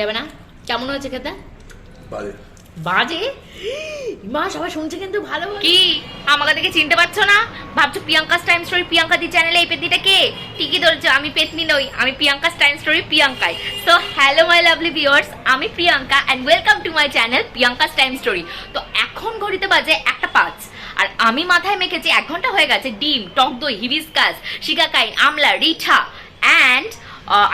যাবে না? কেমন হয়েছে খেতে? বাজে। বাজে? মা সবাই শুনছে কিন্তু ভালো কি? আমাকে দেখে চিনতে পারছ না? ভাবছ প্রিয়াঙ্কা টাইম স্টোরি প্রিয়াঙ্কা দি চ্যানেলে এই পেতনিটা কে? ঠিকই ধরছো আমি পেতনি নই আমি Priyanka time story প্রিয়াঙ্কাই। So hello my lovely viewers আমি Priyanka and welcome to my channel Priyanka time story তো এখন ঘড়িতে বাজে একটা পাঁচ। আর আমি মাথায় মেখেছি এক ঘণ্টা হয়ে গেছে ডিম টক দই হিবিসকাস শিকাকাই আমলা রিঠা অ্যান্ড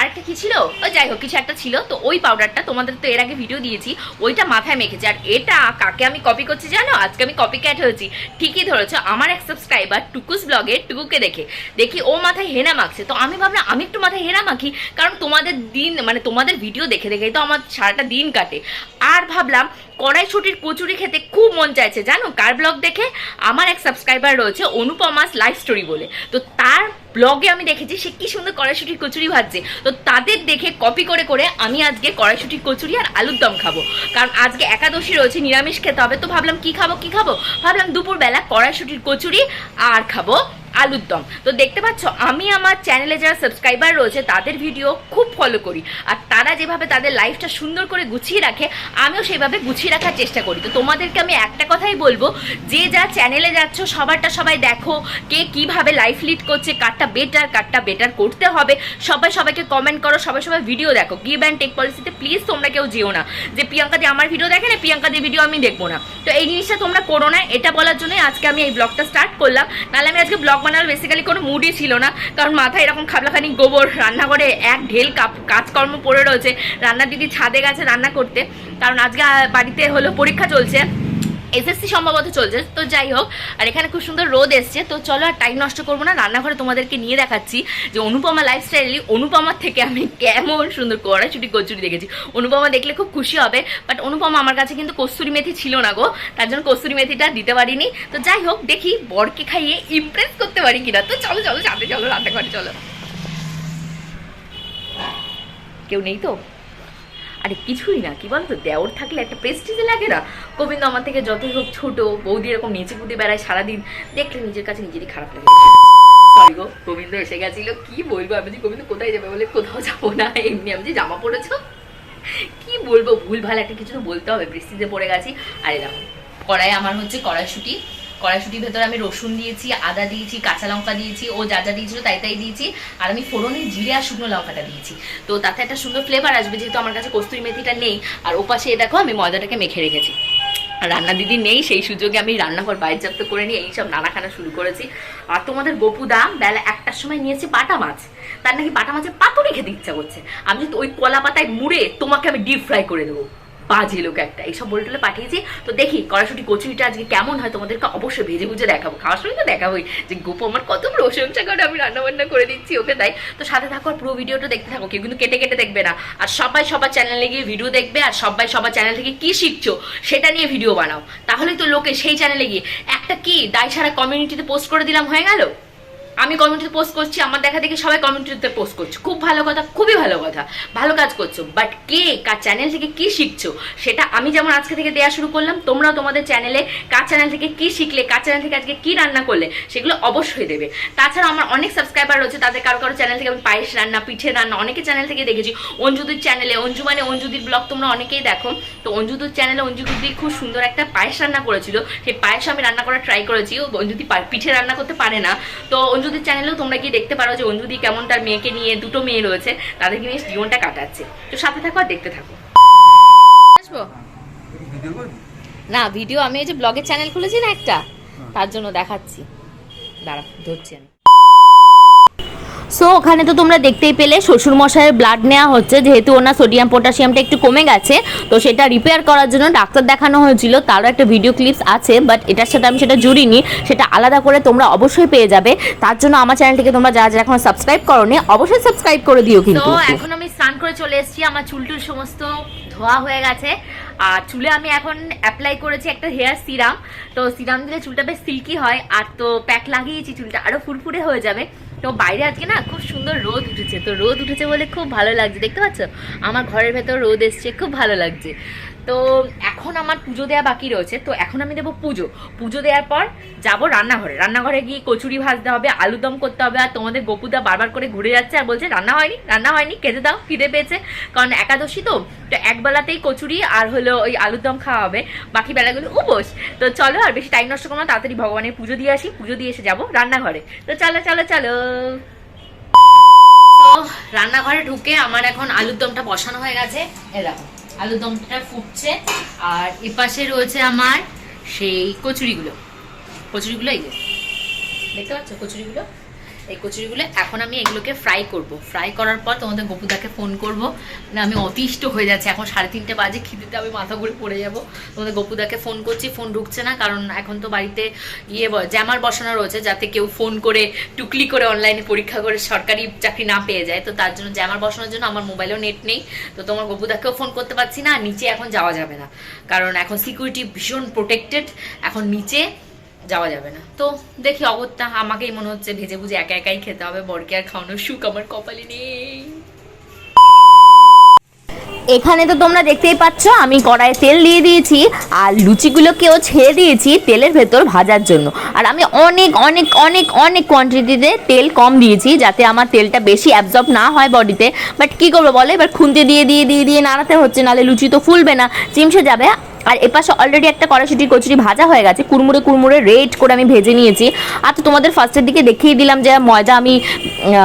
আরেকটা কি ছিল? ওই যাই হোক, কিছু একটা ছিল। তো ওই পাউডারটা তোমাদের তো এর আগে ভিডিও দিয়েছি, ওইটা মাথায় মেখেছি। আর এটা কাকে আমি কপি করছি জানো? আজকে আমি কপি ক্যাট হয়েছি। ঠিকই ধরেছো, আমার এক সাবস্ক্রাইবার টুকুস ব্লগে টুকুকে দেখে। দেখি ও মাথায় হেনা মাখছে। তো আমি ভাবলাম, আমি একটু মাথায় হেনা মাখি, কারণ তোমাদের দিন মানে তোমাদের ভিডিও দেখে দেখেই তো আমার সারাটা দিন কাটে। আর ভাবলাম কড়াইশুটির কচুরি খেতে খুব মন চাইছে। জানো, কার ব্লগ দেখে? আমার এক সাবস্ক্রাইবার রয়েছে, অনুপমাস লাইফ স্টোরি বলে। তো তার ব্লগে আমি দেখেছি সে কি সুন্দর কড়াইশুটির কচুরি ভাজছে। তো তাদের দেখে কপি করে করে আমি আজকে কড়াইশুটির কচুরি আর আলুর দম খাব। কারণ আজকে একাদশী রয়েছে, নিরামিষ খেতে হবে। তো ভাবলাম কি খাব কি খাব? ভাবলাম দুপুরবেলা কড়াইশুটির কচুরি আর খাব আলুর দম। তো দেখতে পাচ্ছ, আমি আমার চ্যানেলে যারা সাবস্ক্রাইবার রয়েছে, তাদের ভিডিও খুব ফলো করি। আর তারা যেভাবে তাদের লাইফটা সুন্দর করে গুছিয়ে রাখে, আমিও সেভাবে গুছিয়ে রাখার চেষ্টা করি। তো তোমাদেরকে আমি একটা কথাই বলব, যে যা চ্যানেলে যাচ্ছ, সবারটা সবাই দেখো কে কীভাবে লাইফ লিড করছে, কারটা বেটার কারটা বেটার করতে হবে। সবাই সবাইকে কমেন্ট করো, সবাই সবাই ভিডিও দেখো। গিভ অ্যান্ড টেক পলিসিতে প্লিজ তোমরা কেউ যেও না। যে প্রিয়াঙ্কা দিয়ে আমার ভিডিও দেখে না, প্রিয়াঙ্কা দিয়ে ভিডিও আমি দেখব না। তো এই জিনিসটা তোমরা করো না, এটা বলার জন্যই আজকে আমি এই ব্লগটা স্টার্ট করলাম। নাহলে আমি আজকে ব্লগ বানানোর বেসিক্যালি কোনো মুডই ছিল না। কারণ মাথায় এরকম খাবলাখানি গোবর, রান্নাঘরে এক ঢেল কাপ কাজকর্ম পড়ে রয়েছে। রান্না দিদি ছাদে গেছে রান্না করতে। কারণ আজকে বাড়িতে হলো পরীক্ষা চলছে। এসএসসি সম্ভবত চলছে। তো যাই হোক, আর এখানে খুব সুন্দর রোদ এসছে। তো চলো আর টাইম নষ্ট করব না। রান্নাঘরে তোমাদেরকে নিয়ে দেখাচ্ছি যে অনুপমা লাইফস্টাইলি অনুপমার থেকে আমি কেমন সুন্দর কড়াইশুটি, কচুরি দেখেছি। অনুপমা দেখলে খুব খুশি হবে। বাট অনুপমা আমার কাছে কিন্তু কস্তুরি মেথি ছিল না গো। তার জন্য কস্তুরি মেথিটা দিতে পারিনি। তো যাই হোক, দেখি বরকে খাইয়ে ইমপ্রেস করতে পারি কিনা। তো চলো চলো, সাথে চলো, রান্নাঘরে চলো। কেউ নেই তো? আরে কিছুই না, কি বলতো? দেওর থাকলে একটা প্রেস্টিজে লাগে না। গোবিন্দ আমার থেকে যতই হোক ছোট, বৌদি এরকম নিচে কুদে বেড়ায় সারাদিন, দেখলে নিজের কাছে নিজেরই খারাপ লাগে। সরি গো, গোবিন্দ এসে গেছিল, কি বলব আমি যে গোবিন্দ কোথায় যাবে বলে কোথাও যাব না, এমনি আমি যে জামা পড়েছো কি বলব ভুল ভালো একটা কিছু তো বলতে হবে বৃষ্টিতে পড়ে গেছি। আরে দেখো কড়াই আমার হচ্ছে কড়াইশুটি। কড়াইশুটির ভেতরে আমি রসুন দিয়েছি, আদা দিয়েছি, কাঁচা লঙ্কা দিয়েছি, ও যা যা দিয়েছিল তাই তাই দিয়েছি। আর আমি ফোড়নে জিরে আর শুকনো লঙ্কাটা দিয়েছি। তো তাতে একটা সুন্দর ফ্লেভার আসবে যেহেতু আমার কাছে কস্তুরি মেথিটা নেই। আর ওপাশে দেখো আমি ময়দাটাকে মেখে রেখেছি। রান্না দিদি নেই, সেই সুযোগে আমি রান্নাঘর বাইরে চাপ্ত করে নিয়ে এইসব নানা খানা শুরু করেছি। আর তোমাদের গপুদা বেলা একটার সময় নিয়েছে পাটা মাছ। তার নাকি পাটা মাছের পাতুরি খেতে ইচ্ছা করছে। আমি যদি ওই কলা পাতায় মুড়ে তোমাকে আমি ডিপ ফ্রাই করে দেবো। বাজে লোক একটা। এইসব বলটলে পাঠিয়েছি। তো দেখি কড়াশুটি কচুরিটা আজকে কেমন হয় তোমাদেরকে অবশ্যই ভেজে ভুজে দেখাবো। খাওয়ার সময় তো দেখাবোই যে গোপু আমার কত প্রশংসা করে, আমি রান্নাবান্না করে দিচ্ছি ওকে তাই। তো সাথে থাকো আর পুরো ভিডিওটা দেখতে থাকো, কেউ কিন্তু কেটে কেটে দেখবে না। আর সবাই সবার চ্যানেলে গিয়ে ভিডিও দেখবে আর সবাই সবার চ্যানেল থেকে কি শিখছো সেটা নিয়ে ভিডিও বানাও। তাহলে তো লোকে সেই চ্যানেলে গিয়ে, একটা কি, দায় ছাড়া কমিউনিটিতে পোস্ট করে দিলাম, হয়ে গেল? আমি কমিউনিটিতে পোস্ট করছি, আমার দেখা দেখে সবাই কমিউনিটিতে পোস্ট করছ। খুব ভালো কথা, খুবই ভালো কথা, ভালো কাজ করছ। বাট কে কার চ্যানেল থেকে কি শিখছো, সেটা আমি যেমন আজকে থেকে দেওয়া শুরু করলাম, তোমরাও তোমাদের চ্যানেলে কার চ্যানেল থেকে কি শিখলে, কার চ্যানেল থেকে আজকে কি রান্না করলে, সেগুলো অবশ্যই দেবে। তাছাড়া আমার অনেক সাবস্ক্রাইবার রয়েছে, তাদের কারও কারও চ্যানেল থেকে আমি পায়েস রান্না, পিঠে রান্না, অনেকে চ্যানেল থেকে দেখেছি। অঞ্জুদির চ্যানেলে অঞ্জু মানে অঞ্জুদির ব্লগ তোমরা অনেকেই দেখো। তো অঞ্জুদির চ্যানেলে অঞ্জুদি খুব সুন্দর একটা পায়েস রান্না করেছিল। সেই পায়েস আমি রান্না করার ট্রাই করেছি, ও অঞ্জুদি পিঠে রান্না করতে পারে না। তো অঞ্জুদির চ্যানেলেও তোমরা গিয়ে দেখতে পারো যে অঞ্জুদি কেমন তার মেয়েকে নিয়ে দুটো মেয়ে রয়েছে তাদেরকে নিয়ে জীবনটা কাটাচ্ছে। তো সাথে থাকো আর দেখতে থাকো। আসব? না ভিডিও আমি এই যে ব্লগের চ্যানেল খুলেছি না একটা? তার জন্য দেখাচ্ছি। দাঁড়া ধরছি আমি। সো ওখানে তো তোমরা দেখতেই পেলে শ্বশুর মশাইয়ের ব্লাড নেওয়া হচ্ছে, যেহেতু ওনার সোডিয়াম পটাশিয়ামটা একটু কমে গেছে, তো সেটা রিপেয়ার করার জন্য ডাক্তার দেখানো হয়েছিল, তারও একটা ভিডিও ক্লিপস আছে বাট এটার সাথে আমি সেটা জুড়িনি, সেটা আলাদা করে তোমরা অবশ্যই পেয়ে যাবে। তার জন্য আমার চ্যানেলটিকে তোমরা যারা যারা এখনও সাবস্ক্রাইব করোনি, অবশ্যই সাবস্ক্রাইব করে দিও কিন্তু। এখন আমি স্নান করে চলে এসেছি, আমার চুল টুল সমস্ত ধোয়া হয়ে গেছে, আর চুলে আমি এখন অ্যাপ্লাই করেছি একটা হেয়ার সিরাম তো সিরাম দিলে চুলটা বেশ সিল্কি হয়, আর তো প্যাক লাগিয়েছি, চুলটা আরও ফুরফুরে হয়ে যাবে। তো বাইরে আজকে না খুব সুন্দর রোদ উঠেছে। তো রোদ উঠেছে বলে খুব ভালো লাগছে। দেখতে পাচ্ছ? আমার ঘরের ভেতর রোদ এসছে, খুব ভালো লাগছে। তো এখন আমার পুজো দেওয়া বাকি রয়েছে, তো এখন আমি দেবো পুজো। পুজো দেওয়ার পর যাব রান্নাঘরে। রান্নাঘরে গিয়ে কচুরি ভাজতে হবে আলুদম করতে হবে, আর তোমাদের গপুদা বারবার করে ঘুরে যাচ্ছে আর বলছে, রান্না হয়নি রান্না হয়নি, খেতে দাও, খিদে পেয়েছে। কারণ একাদশী তো তো একবেলাতেই কচুরি আর হলো ওই আলুর দম খাওয়া হবে। বাকি বেলাগুলো উপোস। তো চলো আর বেশি টাইম নষ্ট করো না, তাড়াতাড়ি ভগবানের পুজো দিয়ে আসি, পুজো দিয়ে এসে যাব রান্নাঘরে। তো চলো চলো চলো। তো রান্নাঘরে ঢুকে আমার এখন আলুর দমটা বসানো হয়ে গেছে। এ দেখো। আলুর দমটা ফুটছে আর এপাশে রয়েছে আমার সেই কচুরিগুলো। কচুরিগুলো এই দেখতে পাচ্ছ কচুরিগুলো? এই কচুরিগুলো এখন আমি এগুলোকে ফ্রাই করব। ফ্রাই করার পর তোমাদের গপুদাকে ফোন করব। না, আমি অতিষ্ঠ হয়ে যাচ্ছে। এখন সাড়ে তিনটে বাজে, খিদিতে আমি মাথা ঘুরে পড়ে যাব। তোমাদের গপুদাকে ফোন করছি ফোন ঢুকছে না, কারণ এখন তো বাড়িতে ইয়ে জ্যামার বসানো রয়েছে, যাতে কেউ ফোন করে, টুকলি করে অনলাইনে পরীক্ষা করে সরকারি চাকরি না পেয়ে যায়। তো তার জন্য জ্যামার বসানোর জন্য আমার মোবাইলেও নেট নেই। তো তোমার গপুদাকেও ফোন করতে পারছি না নিচে এখন যাওয়া যাবে না। কারণ এখন সিকিউরিটি ভীষণ প্রোটেক্টেড এখন নিচে যাওয়া যাবে না। তো দেখি অগত্যা আমাকেই মনে হচ্ছে ভেজে ভুজে একা একাই খেতে হবে, বরকে আর খাওয়ানোর সুখ আমার কপালে নেই। এখানে তো তোমরা দেখতেই পাচ্ছ, আমি কড়াইয়ে তেল দিয়ে দিয়েছি আর লুচিগুলোকেও ছেড়ে দিয়েছি তেলের ভেতর ভাজার জন্য। আর আমি অনেক অনেক অনেক অনেক কোয়ান্টিটিতে তেল কম দিয়েছি যাতে আমার তেলটা বেশি অ্যাবজর্ব না হয় বডিতে। বাট কী করব বলো? এবার খুন্তি দিয়ে দিয়ে দিয়ে দিয়ে নাড়াতে হচ্ছে নাহলে লুচি তো ফুলবে না। চিমসে যাবে। আর এপাশে অলরেডি একটা কড়াইশুটির কচুরি ভাজা হয়ে গেছে। কুড়মুড়ে কুড়মুড়ে রেড করে আমি ভেজে নিয়েছি। আর তো তোমাদের ফার্স্টের দিকে দেখিয়ে দিলাম যে ময়দা আমি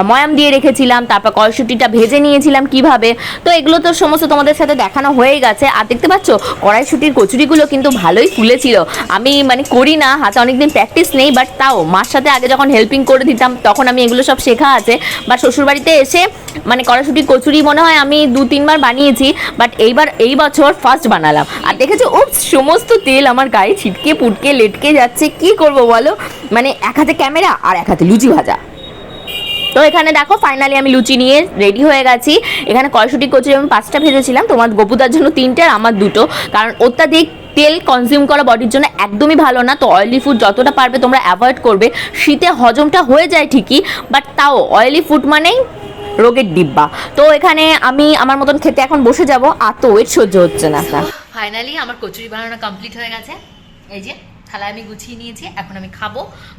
ময়াম দিয়ে রেখেছিলাম, তারপর কড়াইশুটিটা ভেজে নিয়েছিলাম কীভাবে। তো এগুলো তো সমস্ত তোমাদের সাথে দেখানো হয়ে গেছে। আর দেখতে পাচ্ছ, কড়াইশুটির কচুরিগুলো কিন্তু ভালোই ফুলেছিল। আমি মানে করি না, হাতে অনেকদিন প্র্যাকটিস নেই বাট তাও মার সাথে আগে যখন হেল্পিং করে দিতাম, তখন আমি এগুলো সব শেখা আছে। বা শ্বশুরবাড়িতে এসে মানে কড়াইশুটির কচুরি মনে হয় আমি দু, তিনবার বানিয়েছি বাট এইবার এই বছর ফার্স্ট বানালাম। আর দেখেছ উপস সমস্ত তেল আমার গায়ে ছিটকে, পুটকে, লেটকে যাচ্ছে। কি করব বলো? মানে এক হাতে ক্যামেরা আর এক হাতে লুচি ভাজা। তো এখানে দেখো ফাইনালি আমি লুচি নিয়ে রেডি হয়ে গেছি। এখানে কড়াইশুটি কচুরি আমি পাঁচটা ভেজেছিলাম। তোমার গপুদার জন্য তিনটে আর আমার দুটো। কারণ অত্যাধিক তেল কনজিউম করা বডির জন্য একদমই ভালো না। তো অয়েলি ফুড যতটা পারবে তোমরা অ্যাভয়েড করবে। শীতে হজমটা হয়ে যায় ঠিকই বাট তাও অয়েলি ফুড মানেই রোগের ডিব্বা। তো এখানে আমি আমার মতন খেতে এখন বসে যাব, আর তো ওয়েট সহ্য হচ্ছে না ফাইনালি আমার কচুরি বানানো কমপ্লিট হয়ে গেছে। এই যে। থালায় আমি গুছিয়ে নিয়েছি, এখন আমি খাব।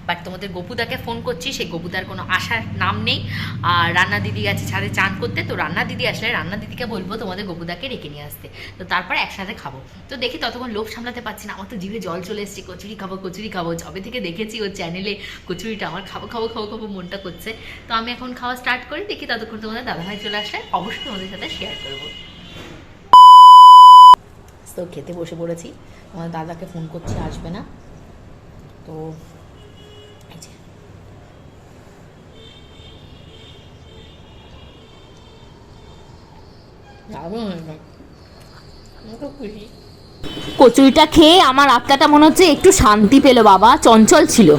বাট তোমাদের গপুদাকে ফোন করছি, সেই গপুদার কোনো আসার নাম নেই। আর রান্না দিদি গেছে ছাদে চান করতে, তো রান্না দিদি আসলে, রান্না দিদিকে বলব তোমাদের গপুদাকে রেখে নিয়ে আসতে। তো তারপর একসাথে খাব। তো দেখি ততক্ষণ লোভ সামলাতে পারছি না, আমার তো জিভে জল চলে এসেছে, কচুরি খাব কচুরি খাব। যবে থেকে দেখেছি ওর চ্যানেলে কচুরিটা, আমার খাব খাব খাব খাব মনটা করছে। তো আমি এখন খাওয়া স্টার্ট করি, দেখি ততক্ষণ তোমাদের দাদাভাই চলে আসলে, অবশ্যই তোমাদের সাথে শেয়ার করব। তো খেতে বসে পড়েছি। আমার দাদাকে ফোন করছি, আসবে না। তো কচুরিটা খেয়ে আমার আত্মাটা মনে হচ্ছে একটু শান্তি পেল বাবা, চঞ্চল ছিল।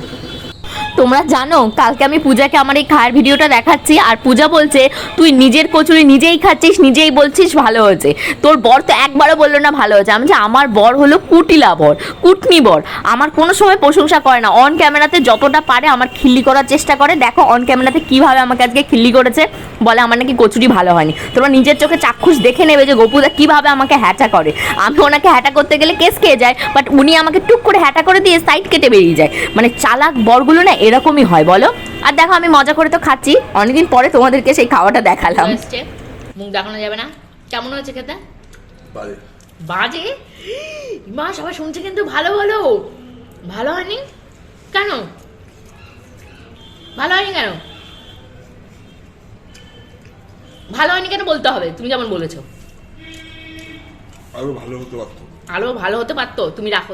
তোমরা জানো, কালকে আমি পূজাকে আমার এই খায়ের ভিডিওটা দেখাচ্ছি, আর পূজা বলছে, তুই নিজের কচুরি নিজেই খাচ্ছিস, নিজেই বলছিস ভালো হয়েছে। তোর বর তো একবারও বলল না ভালো হয়েছে। আমি যে আমার বর হলো কুটিলা বর, কুটনি বর। আমার কোনো সময় প্রশংসা করে না। অন ক্যামেরাতে যতটা পারে আমার খিল্লি করার চেষ্টা করে। দেখো অন ক্যামেরাতে কীভাবে আমাকে আজকে খিল্লি করেছে। বলে, আমার নাকি কচুরি ভালো হয়নি। তোমরা নিজের চোখে চাক্ষুষ দেখে নেবে যে গোপুদা কীভাবে আমাকে হ্যাটা করে। আমি ওনাকে হ্যাটা করতে গেলে কেস খেয়ে যায় বাট উনি আমাকে টুক করে হ্যাটা করে দিয়ে সাইড কেটে বেরিয়ে যায়। মানে চালাক বরগুলো না এরকমই হয় বলো? আর দেখো আমি মজা করে তো খাচ্ছি। অনেকদিন পরে তোমাদেরকে সেই খাওয়াটা দেখালাম। মুখ দেখানো যাবে না। কেমন হয়েছে খেতে? বাজে। বাজে? মা সবাই শুনছে কিন্তু ভালো ভালো। ভালো হয়নি? কেন? ভালো হয়নি কেন? ভালো হয়নি কেন বলতে হবে। তুমি যেমন বলেছ। আরও ভালো হতে পারতো। আলো ভালো হতে পারতো। তুমি রাখো।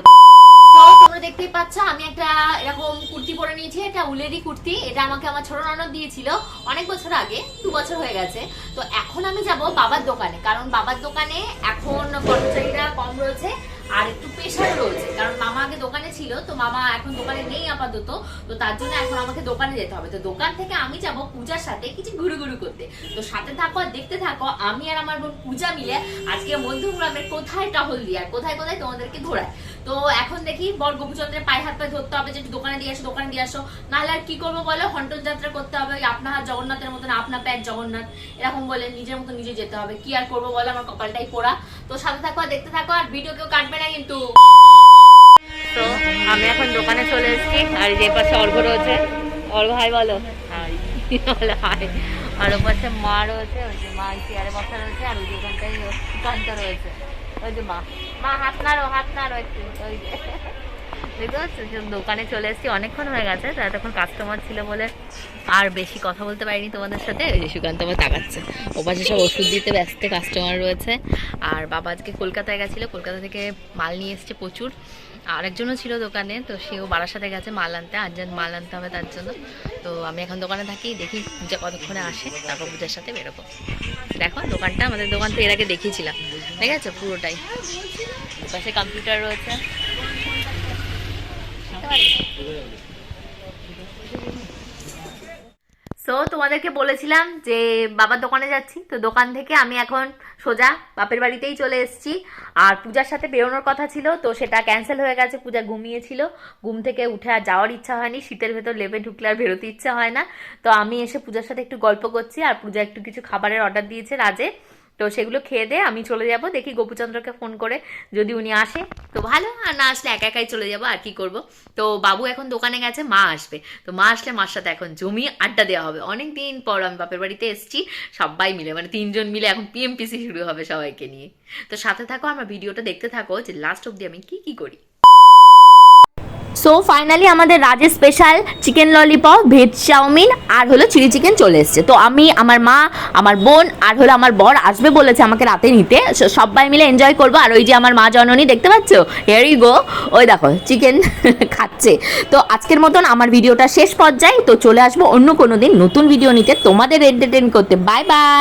তোমরা দেখতেই পাচ্ছ, আমি একটা এরকম কুর্তি পরে নিয়েছি এটা উলেরই কুর্তি। এটা আমাকে আমার ছোট ননদ দিয়েছিল অনেক বছর আগে, দু বছর হয়ে গেছে। তো এখন আমি যাব বাবার দোকানে, কারণ বাবার দোকানে এখন কর্মচারীরা কম রয়েছে আর একটু প্রেশার রয়েছে। কারণ মামা আগে দোকানে ছিল, তো মামা এখন দোকানে নেই আপাতত। তো তার জন্য এখন আমাকে দোকানে যেতে হবে। তো দোকান থেকে আমি যাব পূজার সাথে কিছু ঘুরু ঘুরু করতে। তো সাথে থাকো আর দেখতে থাকো, আমি আর আমার বোন পূজা মিলে আজকে মধ্যমগ্রামের কোথায় টহল দিয়ে আর কোথায় কোথায় তোমাদেরকে ঘোরায় তো এখন দেখি বর গোপুচন্দ্রের পায়ে হাত পায়ে ধরতে হবে যে দোকানে দিয়ে আসো, দোকানে দিয়ে আসো। নাহলে আর কি করব বলো? হন্টন যাত্রা করতে হবে, ওই আপনা হাত জগন্নাথের মতন, আপনা প্যাট জগন্নাথ, এরকম বলে নিজের মতো নিজে যেতে হবে। কি আর করব বলো? আমার কপালটাই পোড়া। তো সাথে থাকো আর দেখতে থাকো, আর ভিডিও কেউ কাটবে না কিন্তু। তো আমি এখন দোকানে চলে এসেছি, আর যে পাশে অর্ঘ রয়েছে। অর্ঘ হাই বলো। বলো, হাই। আর ওর পাশে মা রয়েছে, ওই যে মা চেয়ারে বসা রয়েছে, আর ওই যে ওখানটাই সুকান্ত রয়েছে। ওই যে মা মা হাত নাড়ো হাত নাড়ো একটু ওই যে যে দোকানে চলে এসেছি, অনেকক্ষণ হয়ে গেছে, তারা তখন কাস্টমার ছিল বলে আর বেশি কথা বলতে পারিনি তোমাদের সাথে। ওই যে সুকান্ত আমার তাকাচ্ছে। ও পাশে সব ওষুধ দিতে ব্যস্ত কাস্টমার রয়েছে। আর বাবা আজকে কলকাতায় গেছিল, কলকাতা থেকে মাল নিয়ে এসছে প্রচুর। আরেকজনও ছিল দোকানে, তো সেও সাথে গেছে মাল আনতে। আর্জেন্ট মাল আনতে হবে তার জন্য। তো আমি এখন দোকানে থাকি, দেখি পূজা কতক্ষণে আসে, তারপর পূজার সাথে বেরোবো। দেখো, দোকানটা আমাদের দোকান তো এর আগে দেখিয়েছিলাম। ঠিক আছে? পুরোটাই। পাশে কম্পিউটার রয়েছে। সো তোমাদেরকে বলেছিলাম যে বাবার দোকানে যাচ্ছি। তো দোকান থেকে আমি এখন সোজা বাপের বাড়িতেই চলে এসেছি। আর পূজার সাথে বেরোনোর কথা ছিল, তো সেটা ক্যান্সেল হয়ে গেছে। পূজা ঘুমিয়েছিল। ঘুম থেকে উঠে আর যাওয়ার ইচ্ছা হয়নি। শীতের ভেতর লেবে ঢুকলে আর বেরোতে ইচ্ছা হয় না। তো আমি এসে পূজার সাথে একটু গল্প করছি। আর পূজা একটু কিছু খাবারের অর্ডার দিয়েছে রাজে তো সেগুলো খেয়ে দিয়ে আমি চলে যাব। দেখি গোপুচন্দ্রকে ফোন করে যদি উনি আসে। তো ভালো, আর না আসলে একা একাই চলে যাব, আর কি করব? তো বাবু এখন দোকানে গেছে, মা আসবে। তো মা আসলে মার সাথে এখন জমি আড্ডা দেওয়া হবে। অনেক দিন পর আমি বাপের বাড়িতে এসেছি, সবাই মিলে মানে তিনজন মিলে এখন পিএমপিসি শুরু হবে সবাইকে নিয়ে। তো সাথে থাকো, আমার ভিডিওটা দেখতে থাকো, যে লাস্ট অব্দি আমি কি কি করি। সো ফাইনালি আমাদের রাজের special chicken lollipop veg chowmein, আর হলো চিলি চিকেন চলে এসছে। তো আমি, আমার মা, আমার বোন, আর হলো আমার বর আসবে বলেছে আমাকে রাতে নিতে। সবাই মিলে এনজয় করব। আর ওই যে আমার মা জননী, দেখতে পাচ্ছ? হেয়ারি গো ওই দেখো চিকেন খাচ্ছে। তো আজকের মতন আমার ভিডিওটা শেষ পর্যায়ে। তো চলে আসব অন্য কোনো দিন নতুন ভিডিও নিতে। তোমাদের এন্টারটেন করতে। Bye bye